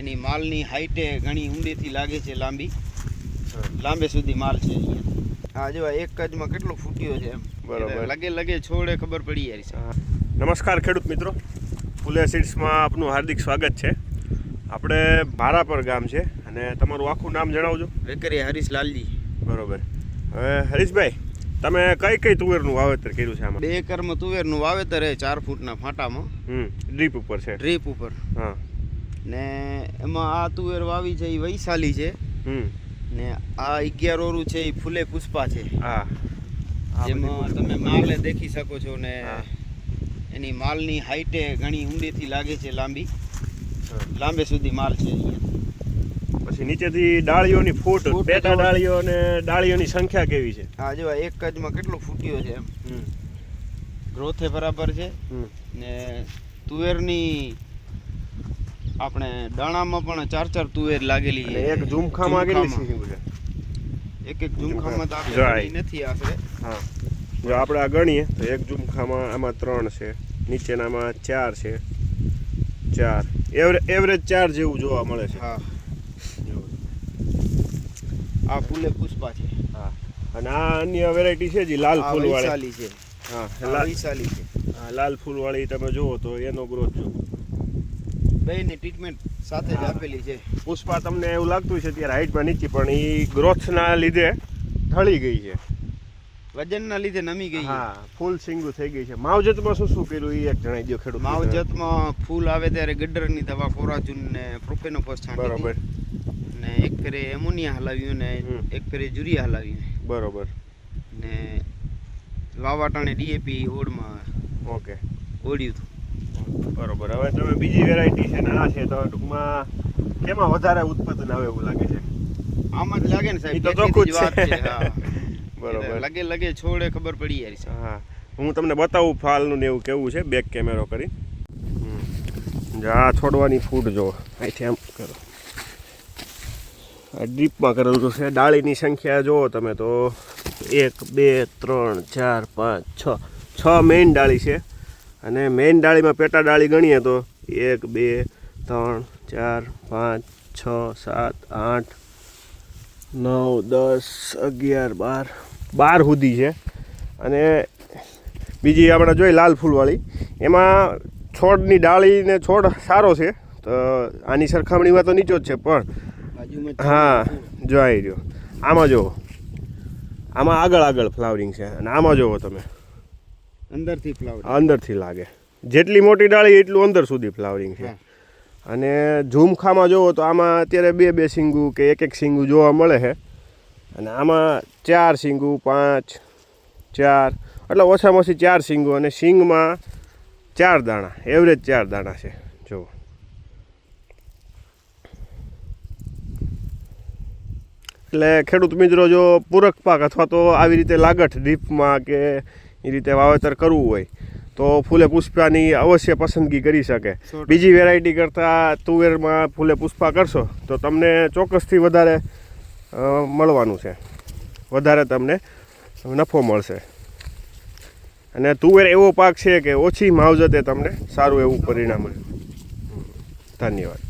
એની માલની હાઈટે ઘણી ઊંડેથી લાગે છે લાંબી. લાંબે સુધી માલ છે હા આ જો એક કજમાં કેટલો ફૂટ્યો છે એમ. બરાબર. લગે લગે છોડે ખબર પડી યાર છે. નમસ્કાર ખેડૂત મિત્રો. ફુલે સીડ્સમાં આપનું હાર્દિક સ્વાગત છે. આપણે ભારાપર ગામ છે અને તમારું આખું નામ જણાવજો. વેકરી હરીશ લાલજી. બરોબર. હવે હરીશભાઈ તમે કઈ કઈ તુવેરનું વાવેતર કર્યું છે આમાં? બે એકરમાં તુવેરનું વાવેતર એ ચાર ફૂટના ફાંટામાં. હમ ડ્રીપ ઉપર છે. ડ્રીપ ઉપર. હા. ને એમાં આ તુવેર વાવી છે એ વૈશાલી છે. ને આ અગિયાર ઓરું છે એ ફૂલે પુષ્પા છે. હા. જેમાં તમે માલે દેખી શકો છો ને એની માલની હાઈટે ઘણી ઊંડેથી લાગે છે લાંબી. લાંબે સુધી માલ છે પછી નીચેથી ડાળીઓની ફૂટ પેટા ડાળીઓ અને ડાળીઓની સંખ્યા કેવી છે? આ જો એક કજમાં કેટલો ફૂટ્યો છે એમ. ગ્રોથે બરાબર છે. ને તુવેરની આપણે દાણામાં પણ ચાર ચાર તુવેર લાગેલી એક ઝુમખામાં કેટલી છે? એક એક ઝુમખામાં તો આપણે નથી આશરે. હા. જો આપણે આ ગણીએ તો એક ઝુમખામાં આમાં ત્રણ છે નીચેનામાં ચાર છે. ચાર. એવરેજ એવરેજ ચાર જેવું જોવા મળે છે. હા. આ ફૂલે પુષ્પા છે. હા. અને આ અન્ય વેરાયટી છે જે લાલ ફૂલ ફૂલવાળી. વૈશાલી છે. હા લાલ વૈશાલી છે. હા, લાલ ફૂલવાળી તમે જુઓ તો એનો ગ્રોથ જો બેયની ટ્રીટમેન્ટ સાથે જ. આપેલી છે. પુષ્પા તમને એવું લાગતું છે ત્યારે હાઈટમાં નીચી પણ એ ગ્રોથના લીધે ઢળી ગઈ છે. વજનના લીધે નમી ગઈ હા ફૂલ સિંગુ થઈ ગઈ છે. માવજતમાં શું શું કર્યું એ એક જણાવી દો ખેડૂત માવજતમાં ફૂલ આવે ત્યારે ગડરની દવા કોરાજુન ને પ્રોપેનોફોસ છાંટી બરોબર. ને એક ફેરે એમોનિયા હલાવ્યું ને એક ફેરે યુરિયા હલાવ્યું. બરોબર. ને વાવાટાણે ડીએપી ઓડમાં ઓકે. ઓડ્યું હતું. બરોબર. હવે તમે બીજી વેરાયટી છે ને આ છે તો ટૂંકમાં કેમાં વધારે ઉત્પાદન આવે એવું લાગે છે? આમાં જ લાગે ને સાહેબ તો ચોખ્ખું છે. બરોબર. લગે લગે છોડે ખબર પડી છે. હા. હું તમને બતાવું ફાલનું ને એવું કેવું છે બેક કેમેરો કરી. જો આ છોડવાની ફૂટ જો. અહીંથી આમ કરો. આ ડ્રીપમાં કરેલું છે ડાળીની સંખ્યા જુઓ તમે તો એક બે ત્રણ ચાર પાંચ છ. છ મેઇન ડાળી છે. અને મેઇન ડાળીમાં પેટા ડાળી ગણીએ તો એક બે ત્રણ ચાર પાંચ છ સાત આઠ નવ દસ અગિયાર બાર બાર સુધી છે. અને બીજી આપણે જોઈ લાલ ફૂલવાળી. એમાં છોડની ડાળીને છોડ સારો છે તો આની સરખામણીમાં તો નીચો જ છે પણ હા જો આવી રહ્યો. આમાં જુઓ આમાં આગળ આગળ ફ્લાવરિંગ છે અને આમાં જુઓ તમે. અંદરથી ફ્લાવરિંગ. અંદરથી લાગે. જેટલી મોટી ડાળી એટલું અંદર સુધી ફ્લાવરિંગ છે. અને ઝુમખામાં જુઓ તો આમાં અત્યારે બે બે સિંગુ કે એક એક સિંગુ જોવા મળે છે. અને આમાં ચાર સિંગુ પાંચ ચાર એટલે ઓછામાં ઓછી ચાર સિંગુ અને સિંગમાં ચાર દાણા એવરેજ ચાર દાણા છે. જુઓ એટલે ખેડૂત મિત્રો જો પૂરક પાક અથવા તો આવી રીતે લાગઠ ડીપમાં કે એ રીતે વાવેતર કરવું હોય તો ફૂલે પુષ્પાની અવશ્ય પસંદગી કરી શકે. બીજી વેરાયટી કરતાં તુવેરમાં ફૂલે પુષ્પા કરશો તો તમને ચોક્કસથી વધારે મળવાનું છે. વધારે તમને નફો મળશે. અને તુવેર એવો પાક છે કે ઓછી માવજતે તમને સારું એવું પરિણામ મળે. ધન્યવાદ.